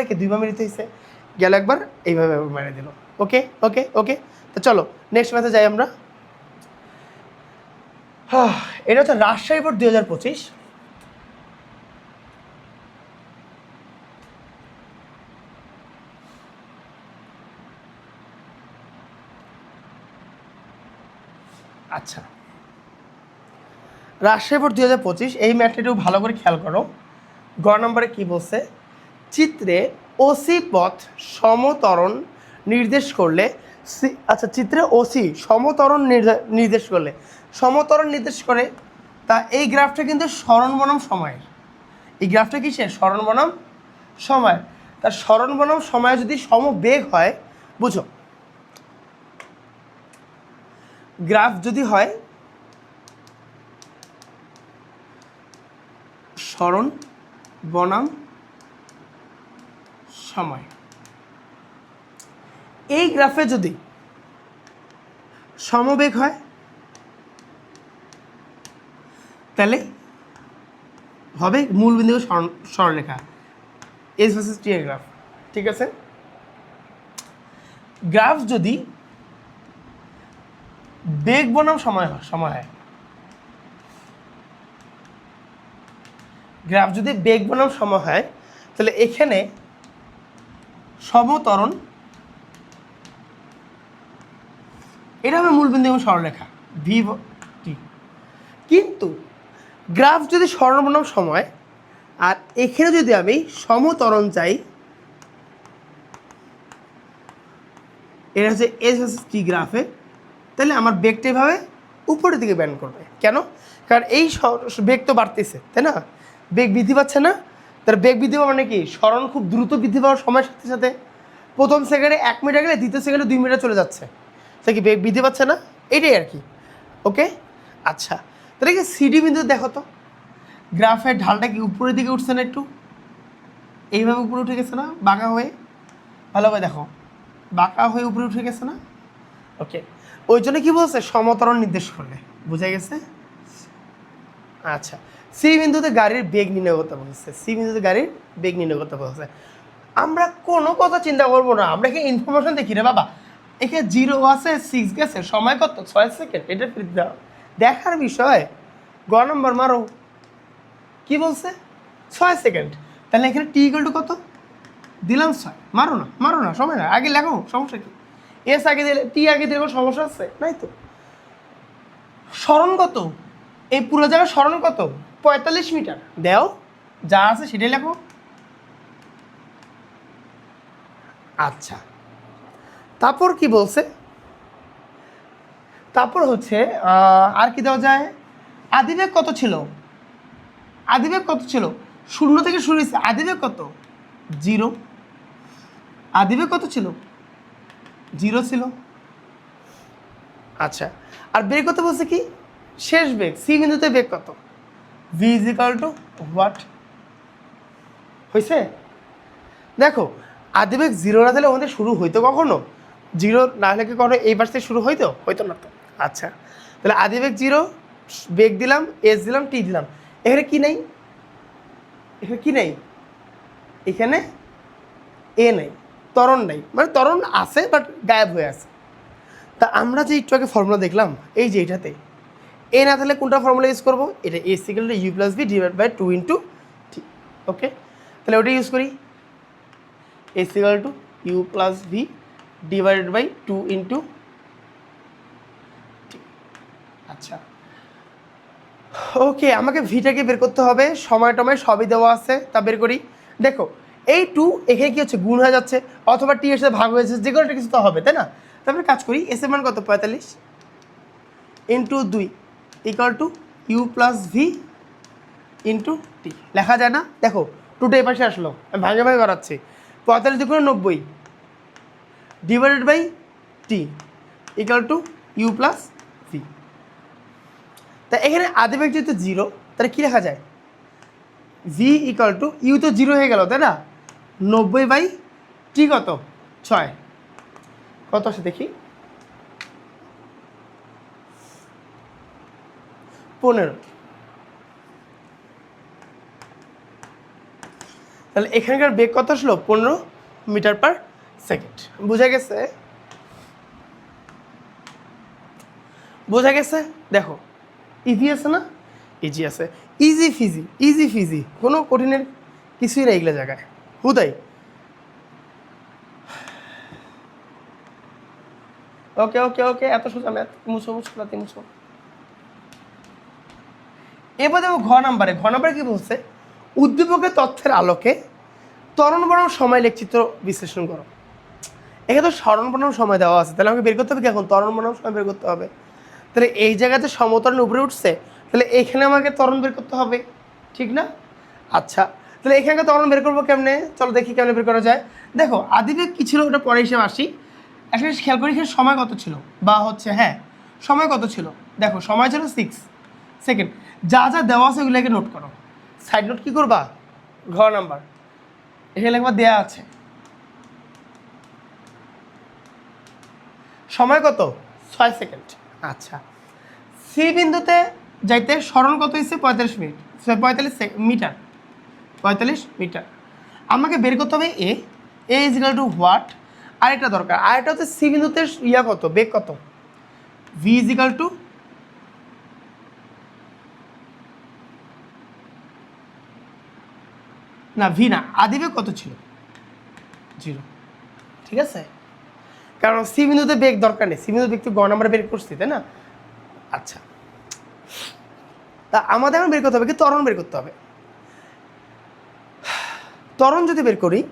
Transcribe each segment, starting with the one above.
থেকে দুইবার মেরিতে হয়েছে গেল একবার, এইভাবে মেরে দিল। ওকে? ওকে? ওকে? তো চলো নেক্সট ম্যাচে যাই আমরা। এটা হচ্ছে রাজশাহী বোর্ড দুই হাজার পঁচিশ। আচ্ছা। রাজশাহী বোর্ড দুই হাজার পঁচিশ, এই ম্যাচটা একটু ভালো করে খেয়াল করো। গ নম্বরে কি বলছে? চিত্রে ওসি পথ সমতরণ নির্দেশ করলে সি- আচ্ছা চিত্রে ওসি সমতরণ নির্দে- নির্দেশ করলে। সমতরণ নির্দেশ করে, তা এই গ্রাফটা কিন্তু স্মরণ বনাম সময়ের। এই গ্রাফটা কিসের স্মরণ বনাম সময় তা স্মরণ বনাম সময় যদি সমবেগ হয়, বুঝো। গ্রাফ যদি হয়, স্মরণ বনাম সময়। এই গ্রাফে যদি সমবেগ হয়, তাহলে হবে মূল বিন্দু সরলরেখা এস ভার্সেস টি গ্রাফ, ঠিক আছে? গ্রাফ যদি বেগ বনাম সময় হয় সময় হয়। গ্রাফ যদি বেগ বনাম সময় হয়, তাহলে এখানে সমতরণ। এটা হবে মূলবিন্দু এবং সরলরেখা ভি টি কিন্তু গ্রাফ যদি সরল বনাম সময়, আর এখানে যদি আমি সমতরণ চাই, এটা হচ্ছে এস এস টি গ্রাফে, তাহলে আমার বেগটা এভাবে উপরের দিকে ব্যান্ড করবে। কেন? কারণ এই বেগ তো বাড়তেছে, তাই না? বেগ বৃদ্ধি পাচ্ছে না তার বেগ বৃদ্ধি পাওয়া মানে কি? স্মরণ খুব দ্রুত বৃদ্ধি পাওয়ার সময়ের সাথে সাথে প্রথম সেকেন্ডে এক মিটার গেলে দ্বিতীয় সেকেন্ডে দুই মিটার চলে যাচ্ছে। সে কি বেগ বৃদ্ধি পাচ্ছে না? এটাই আর কি। ওকে আচ্ছা। তাহলে কি সিডি বিন্দু দেখো তো। গ্রাফের ঢালটা কি উপরের দিকে উঠছে না একটু? এইভাবে উপরে উঠে গেছে না? বাঁকা হয়ে? ভালোভাবে দেখো। বাঁকা হয়ে উপরে উঠে গেছে না? ওকে ওই জন্য কী বলছে? সমতরণ নির্দেশ করলে বুঝা গেছে? আচ্ছা। সি বিন্দুতে গাড়ির বেগ নির্ণয় করতে বলছে। সি বিন্দুতে গাড়ির বেগ নির্ণয় করতে বলছে। আমরা কোনো কথা চিন্তা করব না। আমরা কি ইনফরমেশন দেখি রে বাবা? এখানে জিরো আছে সিক্স গেছে, সময় কত? ছয় সেকেন্ড এটা ফিরে দাও দেখার বিষয়, গ নম্বর মারো। কি বলছে? ছয় সেকেন্ড তাহলে এখানে টি ইকুয়াল টু কত? দিলাম ছয়। মারো না মারো না, সময় না। আগে লেখো, সমস্যা কি? এস আগে দিলে টি আগে দিলে কোনো সমস্যা আছে? নাই তো। স্মরণ কত? এই পুরো জায়গায় স্মরণ কত? পঁয়তাল্লিশ মিটার। দেও, যা আছে সেটাই লেখো। আচ্ছা। তারপর কি বলছে? তারপর হচ্ছে আর কি দেওয়া যায়? আদিবেগ কত ছিল? আদিবেগ কত ছিল? শূন্য থেকে শুরু হয়েছে। আদিবেগ কত? জিরো। আদিবেগ কত ছিল? জিরো ছিল। আচ্ছা। আর বেগ কত বলছে কি? শেষ বেগ, সি বিন্দুতে বেগ কত? V is equal to what হয়েছে দেখো, আদিবেগ জিরো না তাহলে আমাদের শুরু হইতো কখনো? জিরো না হলে কি কখনো এই পাশ থেকে শুরু হইতো? হইতো না তো। আচ্ছা তাহলে আদিবেগ জিরো বেগ দিলাম এস দিলাম টি দিলাম। এখানে কি নেই? এখানে কি নেই? এখানে এ নেই। তরণ নেই। মানে তরণ আছে বাট গায়েব হয়ে আছে। তা আমরা যে একটু আগে ফর্মুলা দেখলাম, এই যে এটাতে এ না থাকলে কোনটা ফর্মুলা ইউজ করব? এটা a equal u plus b divide by two into t okay তাহলে ওটা ইউজ করি। A equal to u plus v divided by two into আচ্ছা। ওকে আমাকে ভিটাকে বের করতে হবে। সময় টময় সবই দেওয়া আছে, তা বের করি। দেখো, এই টু এখানে কি হচ্ছে? গুণ হয়ে যাচ্ছে, অথবা টি এর সাথে ভাগ হয়েছে যে কোনো কিছু তো হবে, তাই না? তারপরে কাজ করি এস এর মান কত? পঁয়তাল্লিশ ইন্টু দুই। Equal to u plus v into t লেখা যায় না? দেখো টুটা এই পাশে আসলো। আমি ভাগে ভাগে করাচ্ছি। পঁয়তাল্লিশ দুগুণে নব্বই divided by t equal to u plus v তা এখানে আদিবেগ যেহেতু জিরো তাহলে কী লেখা যায়? ভি ইকুয়াল টু ইউ তো জিরো হয়ে গেল, তাই না? নব্বই বাই টি কত? ছয়। কত আসে দেখি। পনেরো। তাহলে এখানকার বেগ কত আসলো? পনেরো মিটার পার সেকেন্ড। বোঝা গেছে? বোঝা গেছে? দেখো ইজি আছে না? ইজি আছে। ইজি ফিজি ইজি ফিজি কোনো কঠিনের কিছুই নেই এগুলো জায়গায়। হুদাই। ওকে ওকে ওকে এত সোজা ম্যাথ মুছো মুছো রাতে মুছো। এবার দেখো ঘ নাম্বারে ঘ নাম্বারে কী বলছে? উদ্দীপকের তথ্যের আলোকে তরণ বরণ সময় লেখচিত্র বিশ্লেষণ করো। এখানে তো স্মরণ বনাম সময় দেওয়া আছে, তাহলে আমাকে বের করতে হবে কি এখন? তরণ বনাম সময় বের করতে হবে। তাহলে এই জায়গাতে সমতরণ উপরে উঠছে, তাহলে এখানে আমাকে ত্বরণ বের করতে হবে, ঠিক না? আচ্ছা তাহলে এখানকার তরণ বের করব কেমনে? চলো দেখি কেমনে বের করা যায়। দেখো আদিবে কী ছিল ওটা পরে হিসেবে আসি। জিনিস খেয়াল করি, এখানে সময় কত ছিল? বা হচ্ছে হ্যাঁ সময় কত ছিল? দেখো, সময় ছিল সিক্স সেকেন্ড যা যা দেওয়া আছে ওগুলোকে নোট করো। সাইড নোট কী করবা? ঘর নাম্বার এখানে একবার দেওয়া আছে। সময় কত? ছয় সেকেন্ড আচ্ছা। সি বিন্দুতে যাইতে স্মরণ কত হয়েছে? পঁয়তাল্লিশ মিনিট। পঁয়তাল্লিশ মিটার। পঁয়তাল্লিশ মিটার। আমাকে বের করতে হবে a a is equal to what আরেকটা দরকার। আরেকটা হচ্ছে সি বিন্দুতে ইয়া কত? বেগ কত? ভি ইজ ইকাল টু না ভি না, আদিবে কত ছিল? জিরো ঠিক আছে? কারণ সি বিন্দুতে বেগ দরকার নেই। সি বিন্দু বেগ তো গ নাম্বার বের করছি, তাই না? আচ্ছা। তা আমাদের এখন বের করতে হবে কি? তরণ বের করতে হবে। তরণ যদি বের করি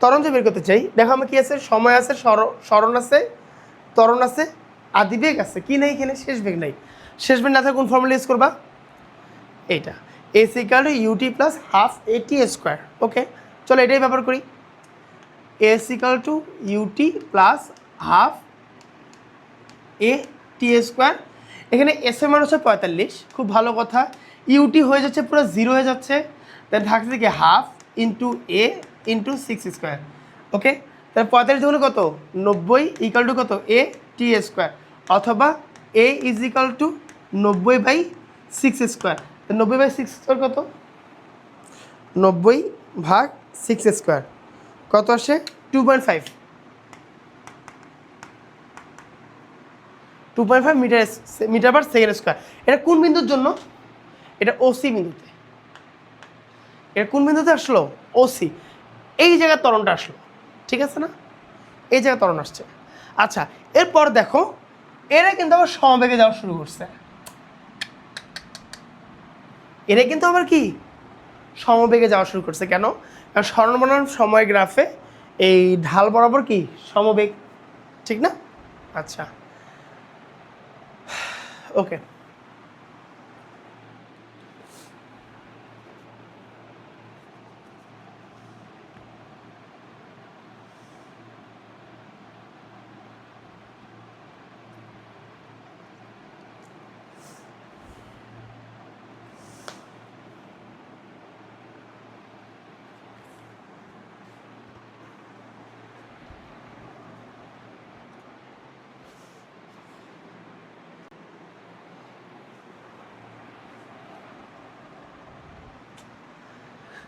তরণ যদি বের করতে চাই, দেখো আমার কি আছে? সময় আছে স্মর- স্মরণ আছে তরণ আছে, আদি বেগ আছে। কি নেই এখানে? শেষ বেগ নেই। শেষ বেগ না থাকলে কোন ফর্মুলা ইউজ করবা? এইটা। S equal to ut plus half at square okay চলো এটাই ব্যবহার করি। S equal to ut plus half a t square এখানে এস এর মান হচ্ছে পঁয়তাল্লিশ, খুব ভালো কথা। ইউটি হয়ে যাচ্ছে, পুরো জিরো হয়ে যাচ্ছে। দেন থাকছে কি half into a into six square okay তাহলে পঁয়তাল্লিশ দুগুণ কত? নব্বই ইকাল টু কত? এ টি স্কোয়ার অথবা এ ইজ ইকাল টু নব্বই বাই সিক্স স্কোয়ার নব্বই বাই সিক্স স্কোয়ার কত? নব্বই ভাগ সিক্স স্কোয়ার কত আসে? Two point five two point five metre metre per second square এটা কোন বিন্দুর জন্য? এটা ওসি বিন্দুতে। এটা কোন বিন্দুতে আসলো? ওসি এই জায়গায় ত্বরণটা আসলো। ঠিক আছে না? এই জায়গায় তরণ আসছে। আচ্ছা এরপর দেখো, এরা কিন্তু আবার সমবেগে যাওয়া শুরু করছে। এরা কিন্তু আবার কি? সমবেগে যাওয়া শুরু করছে। কেন? কারণ স্মরণবর্ণন সময় গ্রাফে এই ঢাল বরাবর কি? সমবেগ। ঠিক না? আচ্ছা। ওকে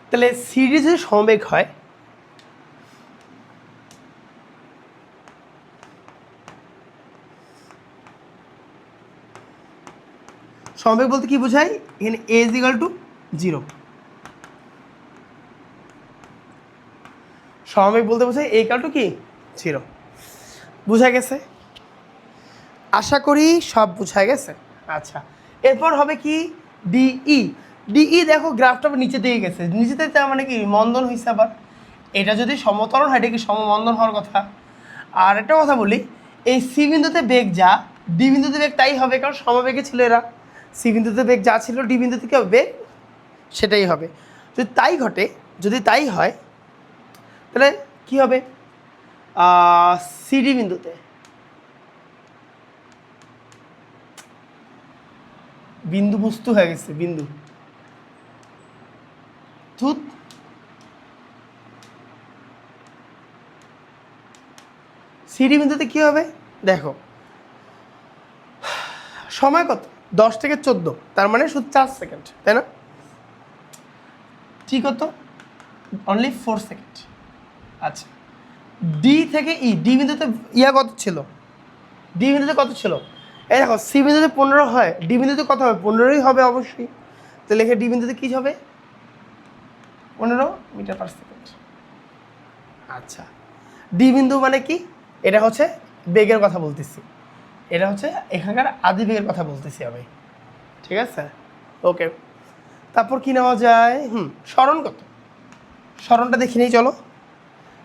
তাহলে সিরিজ যদি সমবেগ হয়, সমবেগ বলতে কি বোঝায়? এখানে a is equal to zero সমবেগ বলতে বোঝায় এ ইকাল টু কি? জিরো বোঝা গেছে? আশা করি সব বোঝা গেছে। আচ্ছা এরপর হবে কি? ডিই ডিই দেখো গ্রাফটা নিচে দিয়ে গেছে। নিচে তার মানে কি? মন্দন হয়েছে আবার। এটা যদি সমতরণ হয়, এটা কি সমমন্দন হওয়ার কথা? আর একটা কথা বলি, এই সি বিন্দুতে বেগ যা, ডি বিন্দুতে বেগ তাই হবে, কারণ সমবেগে ছিল এরা। সি বিন্দুতে বেগ যা ছিল, ডি বিন্দুতে কি হবে বেগ সেটাই হবে। যদি তাই ঘটে, যদি তাই হয়, তাহলে কি হবে? সিডি বিন্দুতে। বিন্দু বস্তু হয়ে গেছে, বিন্দু। থুত সিডি বিন্দুতে কি হবে? দেখো। সময় কত? দশ থেকে চোদ্দ। তার মানে শুধু চার সেকেন্ড, তাই না? ঠিক কত? অনলি ফোর সেকেন্ড আচ্ছা। ডি থেকে ই ডি বিন্দুতে ইয়া কত ছিল? ডি বিন্দুতে কত ছিল? এই দেখো সি বিন্দুতে পনেরো হয় ডি বিন্দুতে কত হবে? পনেরোই হবে অবশ্যই। তো লেখে ডি বিন্দুতে কী হবে? পনেরো মিটার পার সেকেন্ড আচ্ছা। ডি বিন্দু মানে কি? এটা হচ্ছে বেগের কথা বলতেছি। এটা হচ্ছে এখানকার আদি বেগের কথা বলতেছি আমি। ঠিক আছে? ওকে। তারপর কি নেওয়া যায়? হুম, স্মরণ কত স্মরণটা দেখি নেই, চলো।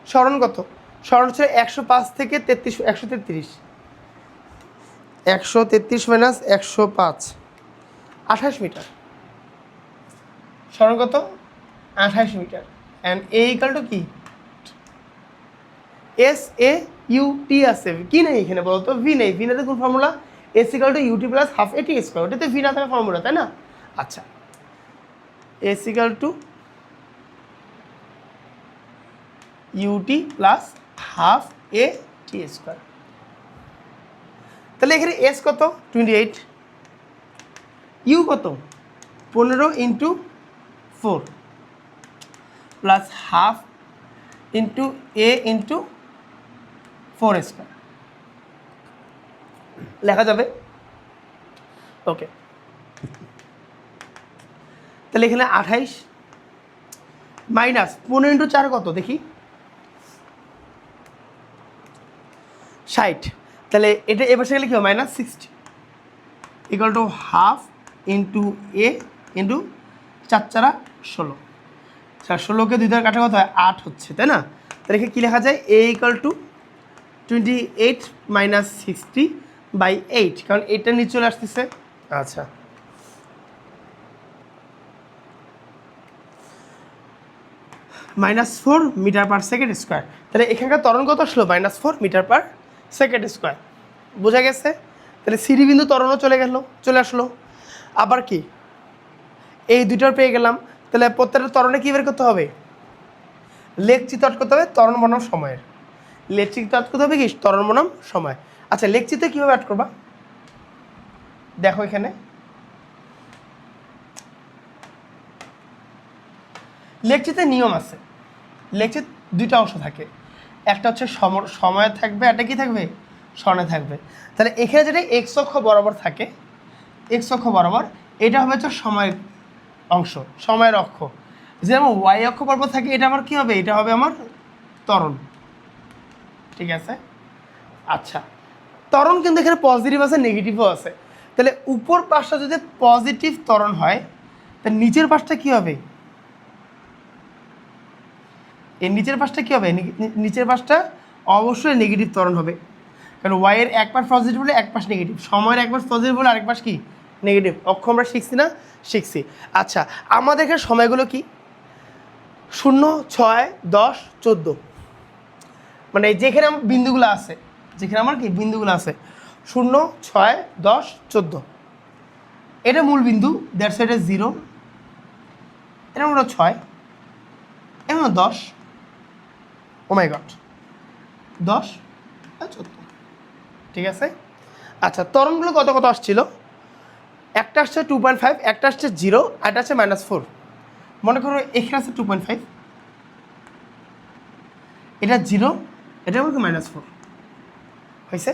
স্মরণ কত স্মরণ হচ্ছে একশো পাঁচ থেকে তেত্রিশ, একশো তেত্রিশ। একশো তেত্রিশ মাইনাস একশো পাঁচ। আঠাশ মিটার। স্মরণ কত আঠাশ metre. And a equal to কি? এস এ ইউ টি আছে। কি নেই এখানে বলতো? ভি নেই। ভি নাতে কোন formula s equal to ut plus half at square ওটাতে ভি না থাকা ফর্মুলা তাই না? আচ্ছা। S equal to ut plus half a t square তাহলে এখানে এস কত? টোয়েন্টি এইট ইউ কত? পনেরো into four plus half into a into four square লেখা যাবে? ওকে তাহলে এখানে আঠাইশ মাইনাস পনেরো ইন্টু চার কত? দেখি। ষাট। তাহলে এটা এবার গেলে কী হবে minus sixty equal to half into a into চার চারা ষোলো। আচ্ছা ষোলোকে দুই দ্বারা কাটা কত হয় আট হচ্ছে, তাই না? তাহলে এখানে কী লেখা যায়? A equal to twenty eight minus sixty by eight কারণ এইটটা নিচে চলে আসতেছে। আচ্ছা। Minus four metre per second square তাহলে এখানকার ত্বরণ কত আসলো? Minus four metre per second square বোঝা গেছে? তাহলে সিঁড়ি বিন্দু ত্বরণও চলে গেল, চলে আসলো। আবার কি? এই দুটোর পেয়ে গেলাম। তাহলে প্রত্যেকটা তরণে কী বের করতে হবে? লেখ চিত্র করতে হবে তরণ বনাম সময়ের। লেখ চিত্র করতে হবে কি? তরণ বনাম সময়। আচ্ছা লেখ চিত্রে কীভাবে অ্যাড করবা? দেখো এখানে। লেকচিতে নিয়ম আছে। লেকচিত দুইটা অংশ থাকে। একটা হচ্ছে সম- সময় থাকবে, একটা কি থাকবে? স্বর্ণে থাকবে। তাহলে এখানে যেটা এক্স অক্ষ বরাবর থাকে এক্স অক্ষ বরাবর, এটা হবে হচ্ছে সময়ের অংশ, সময়ের অক্ষ। যেমন ওয়াই অক্ষ বরাবর থাকে, এটা আমার কি হবে? এটা হবে আমার তরণ ঠিক আছে? আচ্ছা। তরণ কিন্তু এখানে পজিটিভ আছে নেগেটিভও আছে। তাহলে উপর পাশটা যদি পজিটিভ তরণ হয় তাহলে নিচের পাশটা কি হবে? এর নিচের পাশটা কী হবে? নিচের পাশটা অবশ্যই নেগেটিভ তরণ হবে। কারণ ওয়াইয়ের এক পাশ পজিটিভ বলে এক পাশ নেগেটিভ সময়ের এক পাশ পজিটিভ বলে আরেক পাশ কি? নেগেটিভ অক্ষ আমরা শিখছি না? শিখছি। আচ্ছা আমাদের এখানে সময়গুলো কি? শূন্য, ছয়, দশ, চোদ্দ। মানে যেখানে আমার বিন্দুগুলো আছে, যেখানে আমার কি? বিন্দুগুলো আছে। শূন্য, ছয়, দশ, চোদ্দ। এটা মূল বিন্দু দ্যাট সাইডে জিরো এটা হলো ছয়। এবং দশ। ও মাই গড দশ চোদ্দ। ঠিক আছে? আচ্ছা তরঙ্গগুলো কত কত আসছিল? একটা আসছে টু পয়েন্ট ফাইভ একটা আসছে জিরো আর একটা আছে মাইনাস ফোর মনে করো এখানে আছে টু পয়েন্ট ফাইভ এটা জিরো এটা আমাকে মাইনাস ফোর হয়েছে?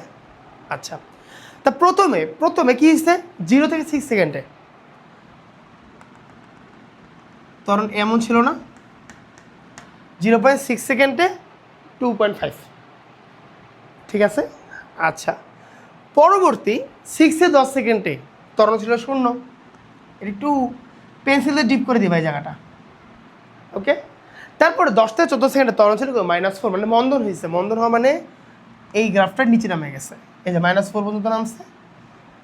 আচ্ছা। তা প্রথমে প্রথমে কি হয়েছে? জিরো থেকে সিক্স সেকেন্ডে তরণ এমন ছিল না। জিরো পয়েন্ট সিক্স সেকেন্ডে টু পয়েন্ট ফাইভ ঠিক আছে? আচ্ছা। পরবর্তী সিক্সে দশ সেকেন্ডে তরণ ছিল শূন্য। একটু পেন্সিলে ডিপ করে দিই এই জায়গাটা। ওকে তারপরে দশ থেকে চোদ্দ সেকেন্ডে তরণ ছিল মাইনাস ফোর মানে মন্দন হয়েছে। মন্দন হওয়া মানে এই গ্রাফটার নিচে নামে গেছে। এই যে মাইনাস ফোর পর্যন্ত নামছে।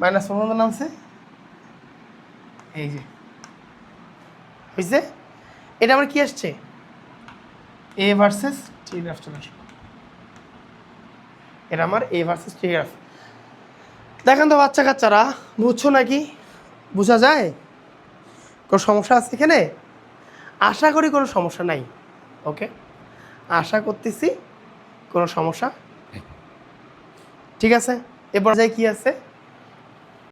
মাইনাস ফোর পর্যন্ত নামছে। এই যে। হয়েছে এটা আমার কি আসছে? এ ভার্সেস টি গ্রাফ এটা আমার এ ভার্সেস টি গ্রাফ দেখেন তো বাচ্চা কাচ্চারা বুঝছ নাকি? বোঝা যায়? কোনো সমস্যা আছে এখানে? আশা করি কোনো সমস্যা নাই ওকে? আশা করতেছি কোনো সমস্যা ঠিক আছে? এরপর যাই কি আছে?